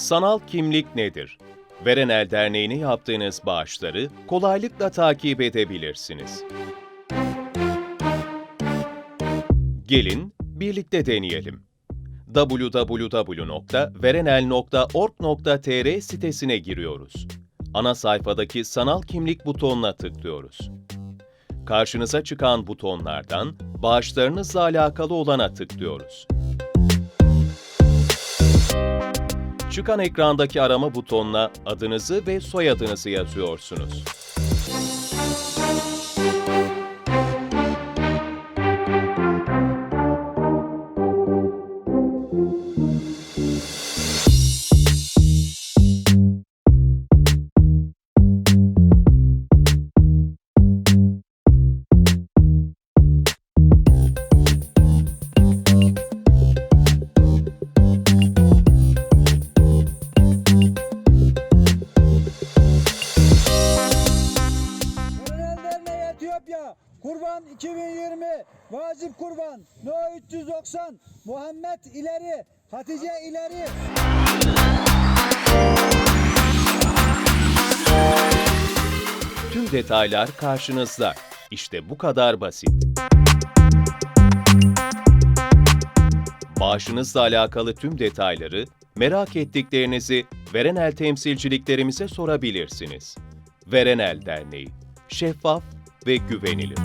Sanal kimlik nedir? Verenel Derneği'ne yaptığınız bağışları kolaylıkla takip edebilirsiniz. Gelin birlikte deneyelim. www.verenel.org.tr sitesine giriyoruz. Ana sayfadaki sanal kimlik butonuna tıklıyoruz. Karşınıza çıkan butonlardan bağışlarınızla alakalı olana tıklıyoruz. Çıkan ekrandaki arama butonuna adınızı ve soyadınızı yazıyorsunuz. Etiyopya Kurban 2020 Vacip Kurban No 390 Muhammed ileri Hatice ileri Tüm detaylar karşınızda. İşte bu kadar basit. Bağışınızla alakalı tüm detayları, merak ettiklerinizi Verenel temsilciliklerimize sorabilirsiniz. Verenel Derneği, şeffaf ve güvenilir.